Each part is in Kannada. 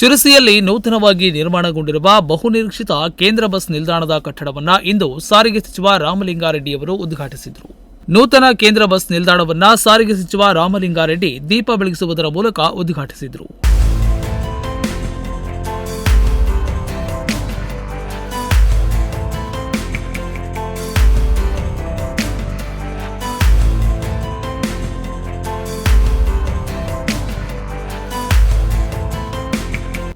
ಶಿರಸಿಯಲ್ಲಿ ನೂತನವಾಗಿ ನಿರ್ಮಾಣಗೊಂಡಿರುವ ಬಹುನಿರೀಕ್ಷಿತ ಕೇಂದ್ರ ಬಸ್ ನಿಲ್ದಾಣದ ಕಟ್ಟಡವನ್ನು ಇಂದು ಸಾರಿಗೆ ಸಚಿವ ರಾಮಲಿಂಗಾರೆಡ್ಡಿಯವರು ಉದ್ಘಾಟಿಸಿದರು. ನೂತನ ಕೇಂದ್ರ ಬಸ್ ನಿಲ್ದಾಣವನ್ನು ಸಾರಿಗೆ ಸಚಿವ ರಾಮಲಿಂಗಾರೆಡ್ಡಿ ದೀಪ ಬೆಳಗಿಸುವುದರ ಮೂಲಕ ಉದ್ಘಾಟಿಸಿದರು.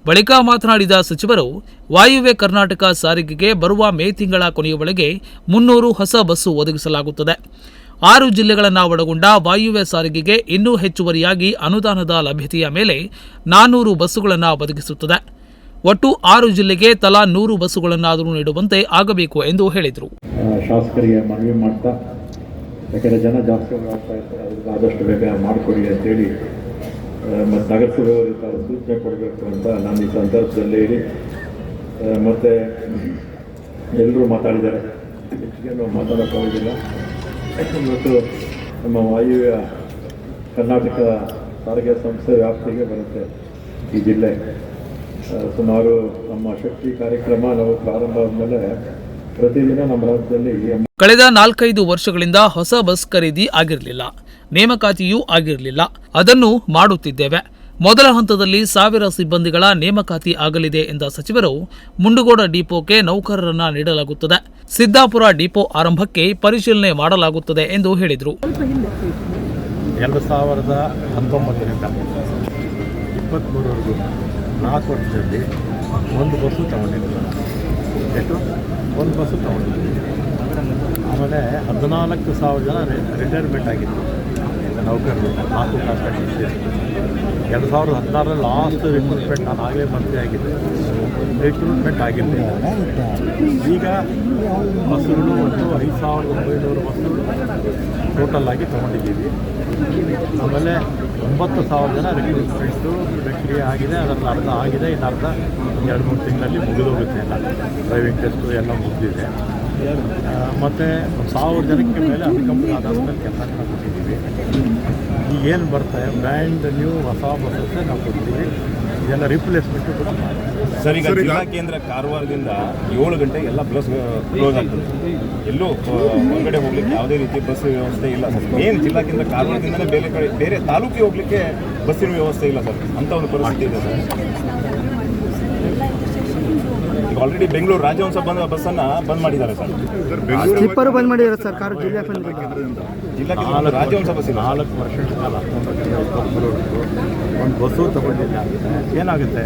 ಬಳಿಕ ಮಾತನಾಡಿದ ಸಚಿವರು, ವಾಯುವ್ಯ ಕರ್ನಾಟಕ ಸಾರಿಗೆಗೆ ಬರುವ ಮೇ ತಿಂಗಳ ಕೊನೆಯ ಒಳಗೆ ಮುನ್ನೂರು ಹೊಸ ಬಸ್ಸು ಒದಗಿಸಲಾಗುತ್ತದೆ. ಆರು ಜಿಲ್ಲೆಗಳನ್ನು ಒಳಗೊಂಡ ವಾಯುವ್ಯ ಸಾರಿಗೆಗೆ ಇನ್ನೂ ಹೆಚ್ಚುವರಿಯಾಗಿ ಅನುದಾನದ ಲಭ್ಯತೆಯ ಮೇಲೆ ನಾನ್ನೂರು ಬಸ್ಸುಗಳನ್ನು ಒದಗಿಸುತ್ತದೆ. ಒಟ್ಟು ಆರು ಜಿಲ್ಲೆಗೆ ತಲಾ ನೂರು ಬಸ್ಸುಗಳನ್ನಾದರೂ ನೀಡುವಂತೆ ಆಗಬೇಕು ಎಂದು ಹೇಳಿದರು. ಶಾಸಕರಿಗೆ ಮನವಿ ಮಾಡ್ತಾ ಜನ ಜಾಸ್ತಿ ಆದಷ್ಟು ಬೇಗ ಮಾಡಿಕೊಡಿ ಅಂತೇಳಿ ಮತ್ತು ನಗರಸಭೆಯವರು ಈ ಥರ ಸೂಚನೆ ಕೊಡಬೇಕು ಅಂತ ನಾನು ಈ ಸಂದರ್ಭದಲ್ಲಿ ಮತ್ತು ಎಲ್ಲರೂ ಮಾತಾಡಿದ್ದಾರೆ. ಹೆಚ್ಚಿಗೆ ನಾವು ಮಾತಾಡೋಕ್ಕಾಗೋದಿಲ್ಲ ಮತ್ತು ನಮ್ಮ ವಾಯುವ್ಯ ಕರ್ನಾಟಕ ಸಾರಿಗೆ ಸಂಸ್ಥೆ ವ್ಯಾಪ್ತಿಗೆ ಬರುತ್ತೆ ಈ ಜಿಲ್ಲೆ. ಸುಮಾರು ನಮ್ಮ ಶಕ್ತಿ ಕಾರ್ಯಕ್ರಮ ನಾವು ಪ್ರಾರಂಭ ಆದಮೇಲೆ ಪ್ರತಿದಿನ ನಮ್ಮ ರಾಜ್ಯದಲ್ಲಿ ಕಳೆದ ನಾಲ್ಕೈದು ವರ್ಷಗಳಿಂದ ಹೊಸ ಬಸ್ ಖರೀದಿ ಆಗಿರಲಿಲ್ಲ. ನೇಮಕಾತಿಯೂ ಆಗಿರಲಿಲ್ಲ. ಅದನ್ನು ಮಾಡುತ್ತಿದ್ದೇವೆ. ಮೊದಲ ಹಂತದಲ್ಲಿ ಸಾವಿರ ಸಿಬ್ಬಂದಿಗಳ ನೇಮಕಾತಿ ಆಗಲಿದೆ ಎಂದ ಸಚಿವರು, ಮುಂಡುಗೋಡ ಡಿಪೋಗೆ ನೌಕರರನ್ನ ನೀಡಲಾಗುತ್ತದೆ. ಸಿದ್ದಾಪುರ ಡಿಪೋ ಆರಂಭಕ್ಕೆ ಪರಿಶೀಲನೆ ಮಾಡಲಾಗುತ್ತದೆ ಎಂದು ಹೇಳಿದರು. ಎರಡು ಸಾವಿರದ ಹತ್ತೊಂಬತ್ತರಿಂದ ಇಪ್ಪತ್ತ್ಮೂರವರೆಗೂ ನಾಲ್ಕು ವರ್ಷದಲ್ಲಿ ಒಂದು ಬಸ್ಸು ತಗೊಂಡಿದ್ದು. ಎಷ್ಟು? ಒಂದು ಬಸ್ಸು ತಗೊಂಡಿದ್ದೀವಿ ಆಮೇಲೆ ಹದಿನಾಲ್ಕು ಸಾವಿರ ಜನ ರಿಟೈರ್ಮೆಂಟ್ ಆಗಿತ್ತು. ನೌಕರರು ನಾಲ್ಕು ಸೇರಿ ಎರಡು ಸಾವಿರದ ಹದಿನಾರರಲ್ಲಿ ಲಾಸ್ಟ್ ರಿಕ್ರೂಟ್ಮೆಂಟ್ ನಾನು ಆಗಲೇ ಮಂತ್ರಿ ಆಗಿದ್ದೆ. ರಿಕ್ರೂಟ್ಮೆಂಟ್ ಆಗಿರಲಿಲ್ಲ ಈಗ ಬಸ್ಸುಗಳು ಒಂದು ಐದು ಸಾವಿರದ ಒಂಬೈನೂರು ಬಸ್ಸುಗಳು ಟೋಟಲ್ ಆಗಿ ತೊಗೊಂಡಿದ್ದೀವಿ. ಆಮೇಲೆ ಒಂಬತ್ತು ಸಾವಿರ ಜನ ರಿಕ್ರೂಟ್ಮೆಂಟು ಪ್ರಕ್ರಿಯೆ ಆಗಿದೆ. ಅದರಲ್ಲಿ ಅರ್ಧ ಆಗಿದೆ. ಇನ್ನು ಅರ್ಧ ಎರಡು ಮೂರು ತಿಂಗಳಲ್ಲಿ ಮುಗಿದೋಗುತ್ತೆ ಎಲ್ಲ. ಡ್ರೈವಿಂಗ್ ಟೆಸ್ಟು ಎಲ್ಲ ಮುಗಿದಿದೆ. ಮತ್ತು ಒಂದು ಸಾವಿರ ಜನಕ್ಕೆ ಮೇಲೆ ಅನ್ಕಂಪ್ನಿ ಆಧಾರದ ಮೇಲೆ ಕೆಲಸ ಕೊಟ್ಟಿದ್ದೀವಿ ಈಗೇನು ಬರ್ತಾರೆ ಬ್ರ್ಯಾಂಡ್ ನ್ಯೂ ಹೊಸ ಬಸ್ಸಸ್ಸೇ ನಾವು ಕೊಡ್ತೀವಿ ಇದೆಲ್ಲ ರಿಪ್ಲೇಸ್ಮೆಂಟ್ ಸರ್ ಈಗ ಜಿಲ್ಲಾ ಕೇಂದ್ರ ಕಾರವಾರದಿಂದ ಏಳು ಗಂಟೆ ಎಲ್ಲ ಬಸ್ ಕ್ಲೋಸ್ ಆಗ್ತದೆ. ಎಲ್ಲೂ ಹೊರಗಡೆ ಹೋಗ್ಲಿಕ್ಕೆ ಯಾವುದೇ ರೀತಿ ಬಸ್ ವ್ಯವಸ್ಥೆ ಇಲ್ಲ ಸರ್. ಮೇನ್ ಜಿಲ್ಲಾ ಕೇಂದ್ರ ಕಾರವಾರದಿಂದಲೇ ಬೇರೆ ಕಡೆ ಬೇರೆ ತಾಲೂಕಿಗೆ ಹೋಗ್ಲಿಕ್ಕೆ ಬಸ್ಸಿನ ವ್ಯವಸ್ಥೆ ಇಲ್ಲ ಸರ್. ಅಂತ ಒಂದು ಪರಿಸ್ಥಿತಿ ಇದೆ ಸರ್. ಆಲ್ರೆಡಿ ಬೆಂಗಳೂರು ರಾಜವಂಶ ಬಂದ ಬಸ್ಸನ್ನು ಬಂದ್ ಮಾಡಿದ್ದಾರೆ ಸರ್. ಸ್ಲಿಪ್ಪರು ಬಂದ್ ಮಾಡಿದ್ದಾರೆ ಸರ್ ಕಾರು ಜಿಲ್ಲೆ ಜಿಲ್ಲಾ ರಾಜವಂಶ ಬಸ್ ಇಲ್ಲ. ನಾಲ್ಕು ವರ್ಷ ಕಾಲ ಒಂದು ಬಸ್ಸು ತಗೊಂಡಿಲ್ಲ ಏನಾಗುತ್ತೆ?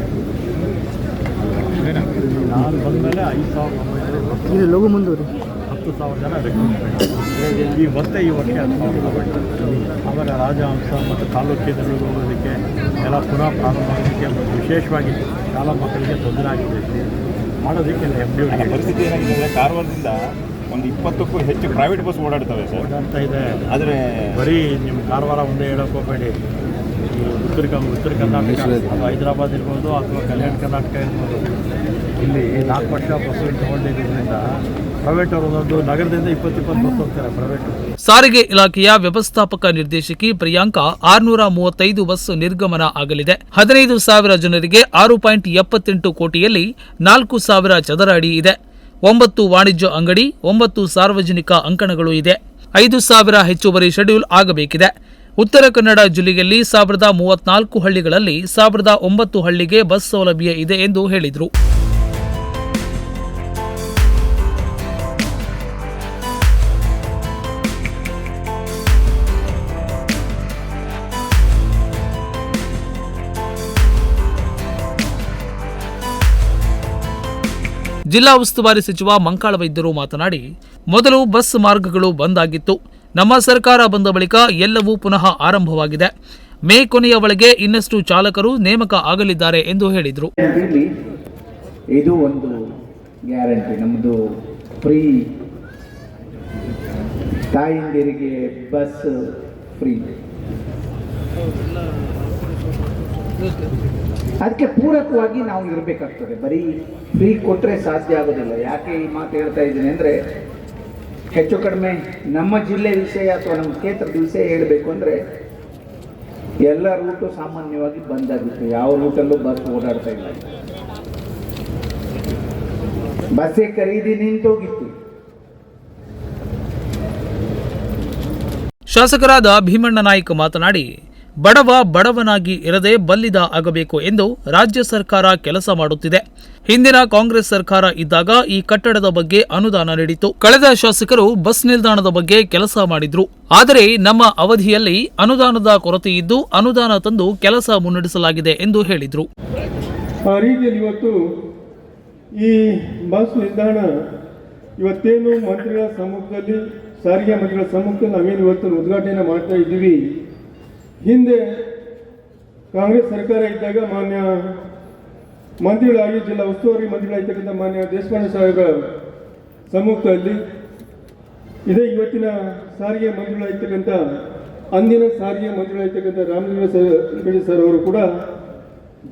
ನಾನು ಬಂದಮೇಲೆ ಐದು ಸಾವಿರದ ಒಂಬೈನೂರು ಇದು ಲಘು ಮುಂದೂರಿ ಹತ್ತು ಸಾವಿರ ಜನ ರಿಕ್ರೂಟ್ಮೆಂಟ್ ಈ ಮತ್ತೆ ಈ ವರ್ಷ ಹತ್ತು ಸಾವಿರ ತಗೊಂಡು ಆಮೇಲೆ ರಾಜಹಂಸ ಮತ್ತು ತಾಲೂಕು ಕೇಂದ್ರಗಳಿಗೆ ಹೋಗೋದಕ್ಕೆ ಎಲ್ಲ ಪುನಃ ಪ್ರಾರಂಭ ಆಗೋದಕ್ಕೆ ವಿಶೇಷವಾಗಿ ಶಾಲಾ ಮಕ್ಕಳಿಗೆ ತೊಂದರೆ ಆಗಿದೆ. ಮಾಡೋದಕ್ಕೆ ಡಿ ಪರಿಸ್ಥಿತಿ ಏನಾಗಿದೆ ಅಂದರೆ ಕಾರವಾರದಿಂದ ಒಂದು ಇಪ್ಪತ್ತಕ್ಕೂ ಹೆಚ್ಚು ಪ್ರೈವೇಟ್ ಬಸ್ ಓಡಾಡ್ತವೆ ಸರ್. ಅಂತ ಇದೆ. ಆದರೆ ಬರೀ ನಿಮ್ಮ ಕಾರವಾರ ಒಂದೇ ಹೇಳೋಕೆ ಹೋಗಬೇಡಿ. ಈ ಉತ್ತರ ಕ ಉತ್ತರ ಕರ್ನಾಟಕ ಅಥವಾ ಹೈದರಾಬಾದ್ ಇರ್ಬೋದು ಅಥವಾ ಕಲ್ಯಾಣ ಕರ್ನಾಟಕ ಇರ್ಬೋದು. ಇಲ್ಲಿ ನಾಲ್ಕು ವರ್ಷ ಬಸ್ಸು ತೊಗೊಂಡಿದ್ದರಿಂದ ಪ್ರೈವೇಟ್ ಅವರು ಒಂದೊಂದು ನಗರದಿಂದ ಇಪ್ಪತ್ತಿಪ್ಪತ್ತು ಇಪ್ಪತ್ತು ಬಸ್ ಹೋಗ್ತಾರೆ ಪ್ರೈವೇಟು ಸಾರಿಗೆ ಇಲಾಖೆಯ ವ್ಯವಸ್ಥಾಪಕ ನಿರ್ದೇಶಕಿ ಪ್ರಿಯಾಂಕಾ ಆರ್ನೂರ ಮೂವತ್ತೈದು ಬಸ್ ನಿರ್ಗಮನ ಆಗಲಿದೆ. ಹದಿನೈದು ಸಾವಿರ ಜನರಿಗೆ ಆರು ಪಾಯಿಂಟ್ ಎಪ್ಪತ್ತೆಂಟು ಕೋಟಿಯಲ್ಲಿ ನಾಲ್ಕು ಸಾವಿರ ಚದರ ಅಡಿ ಇದೆ. ಒಂಬತ್ತು ವಾಣಿಜ್ಯ ಅಂಗಡಿ, ಒಂಬತ್ತು ಸಾರ್ವಜನಿಕ ಅಂಕಣಗಳು ಇದೆ. ಐದು ಸಾವಿರ ಹೆಚ್ಚುವರಿ ಶೆಡ್ಯೂಲ್ ಆಗಬೇಕಿದೆ. ಉತ್ತರ ಕನ್ನಡ ಜಿಲ್ಲೆಯಲ್ಲಿ ಸಾವಿರದ ಮೂವತ್ನಾಲ್ಕು ಹಳ್ಳಿಗಳಲ್ಲಿ ಸಾವಿರದ ಒಂಬತ್ತು ಹಳ್ಳಿಗೆ ಬಸ್ ಸೌಲಭ್ಯ ಇದೆ ಎಂದು ಹೇಳಿದರು. ಜಿಲ್ಲಾ ಉಸ್ತುವಾರಿ ಸಚಿವ ಮಂಕಾಳ ವೈದ್ಯರು ಮಾತನಾಡಿ, ಮೊದಲು ಬಸ್ ಮಾರ್ಗಗಳು ಬಂದ್ ಆಗಿತ್ತು. ನಮ್ಮ ಸರ್ಕಾರ ಬಂದ ಬಳಿಕ ಎಲ್ಲವೂ ಪುನಃ ಆರಂಭವಾಗಿದೆ. ಮೇ ಕೊನೆಯ ಒಳಗೆ ಇನ್ನಷ್ಟು ಚಾಲಕರು ನೇಮಕ ಆಗಲಿದ್ದಾರೆ ಎಂದು ಹೇಳಿದರು. ಇದು ಒಂದು ಗ್ಯಾರಂಟಿ. ನಮ್ಮದು ಫ್ರೀ ತಾಯಿಂದಿರಿಗೆ ಬಸ್ ಫ್ರೀ. ಅದಕ್ಕೆ ಪೂರಕವಾಗಿ ನಾವು ಇರಬೇಕಾಗ್ತದೆ. ಬರೀ ಫ್ರೀ ಕೊಟ್ಟರೆ ಸಾಧ್ಯ ಆಗೋದಿಲ್ಲ. ಯಾಕೆ ಈ ಮಾತು ಹೇಳ್ತಾ ಇದ್ದೀನಿ ಅಂದರೆ, ಹೆಚ್ಚು ಕಡಿಮೆ ನಮ್ಮ ಜಿಲ್ಲೆ ವಿಷಯ ಅಥವಾ ನಮ್ಮ ಕ್ಷೇತ್ರದ ವಿಷಯ ಹೇಳಬೇಕು ಅಂದರೆ, ಎಲ್ಲ ರೂಟು ಸಾಮಾನ್ಯವಾಗಿ ಬಂದ್ ಆಗುತ್ತೆ. ಯಾವ ರೂಟಲ್ಲೂ ಬಸ್ ಓಡಾಡ್ತಾ ಇಲ್ಲ. ಬಸ್ಸೇ ಖರೀದಿ ನಿಂತೋಗಿತ್ತು. ಶಾಸಕರಾದ ಭೀಮಣ್ಣ ನಾಯ್ಕ ಮಾತನಾಡಿ ಬಡವ ಬಡವನಾಗಿ ಇರದೆ ಬಲ್ಲಿದ ಆಗಬೇಕು ಎಂದು ರಾಜ್ಯ ಸರ್ಕಾರ ಕೆಲಸ ಮಾಡುತ್ತಿದೆ. ಹಿಂದಿನ ಕಾಂಗ್ರೆಸ್ ಸರ್ಕಾರ ಇದ್ದಾಗ ಈ ಕಟ್ಟಡದ ಬಗ್ಗೆ ಅನುದಾನ ನೀಡಿತು ಕಳೆದ ಶಾಸಕರು ಬಸ್ ನಿಲ್ದಾಣದ ಬಗ್ಗೆ ಕೆಲಸ ಮಾಡಿದ್ರು. ಆದರೆ ನಮ್ಮ ಅವಧಿಯಲ್ಲಿ ಅನುದಾನದ ಕೊರತೆ ಇದ್ದು ಅನುದಾನ ತಂದು ಕೆಲಸ ಮುನ್ನಡೆಸಲಾಗಿದೆ ಎಂದು ಹೇಳಿದ್ರು. ಇವತ್ತು ಈ ಬಸ್ ನಿಲ್ದಾಣ ಇವತ್ತೇನು ಮಂತ್ರಿಗಳ ಸಮ್ಮುಖದಲ್ಲಿ, ಸಾರಿಗೆ ಮಂತ್ರಿಗಳ ಸಮ್ಮುಖದಲ್ಲಿ ನಾವೇನು ಇವತ್ತು ಉದ್ಘಾಟನೆ ಮಾಡ್ತಾ ಇದ್ದೀವಿ? ಹಿಂದೆ ಕಾಂಗ್ರೆಸ್ ಸರ್ಕಾರ ಇದ್ದಾಗ ಮಾನ್ಯ ಮಂತ್ರಿಗಳಾಗಿ, ಜಿಲ್ಲಾ ಉಸ್ತುವಾರಿ ಮಂತ್ರಿಗಳಾಗಿರ್ತಕ್ಕಂಥ ಮಾನ್ಯ ದೇಶಪಾಂಡೆ ಸಾಹೇಬರ ಸಮ್ಮುಖದಲ್ಲಿ ಇದೇ ಇವತ್ತಿನ ಸಾರಿಗೆ ಮಂತ್ರಿಗಳಾಗಿರ್ತಕ್ಕಂಥ ಅಂದಿನ ಸಾರಿಗೆ ಮಂತ್ರಿಗಳಾಗಿರ್ತಕ್ಕಂಥ ರಾಮಲಿಂಗ ಸರ್ ಅವರು ಕೂಡ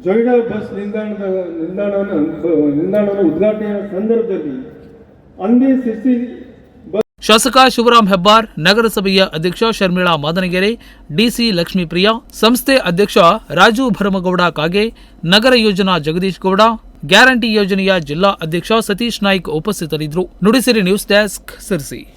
ಜೊಯ್ಡಾ ಬಸ್ ನಿಲ್ದಾಣದ, ನಿಲ್ದಾಣವನ್ನು ನಿಲ್ದಾಣವನ್ನು ಉದ್ಘಾಟನೆಯ ಸಂದರ್ಭದಲ್ಲಿ ಅಂದೇ ಬಸ್ ಶಾಸಕ ಶಿವರಾಮ್ ಹೆಬ್ಬಾರ್, ನಗರಸಭೆಯ ಅಧ್ಯಕ್ಷ ಶರ್ಮಿಳಾ ಮಾದನಗೆರೆ, ಡಿಸಿ ಲಕ್ಷ್ಮೀಪ್ರಿಯ, ಸಂಸ್ಥೆ ಅಧ್ಯಕ್ಷ ರಾಜು ಭರಮಗೌಡ ಕಾಗೆ, ನಗರ ಯೋಜನಾ ಜಗದೀಶ್ ಗೌಡ, ಗ್ಯಾರಂಟಿ ಯೋಜನೆಯ ಜಿಲ್ಲಾ ಅಧ್ಯಕ್ಷ ಸತೀಶ್ ನಾಯ್ಕ್ ಉಪಸ್ಥಿತರಿದ್ದರು. Nudisiri news desk Sirsi.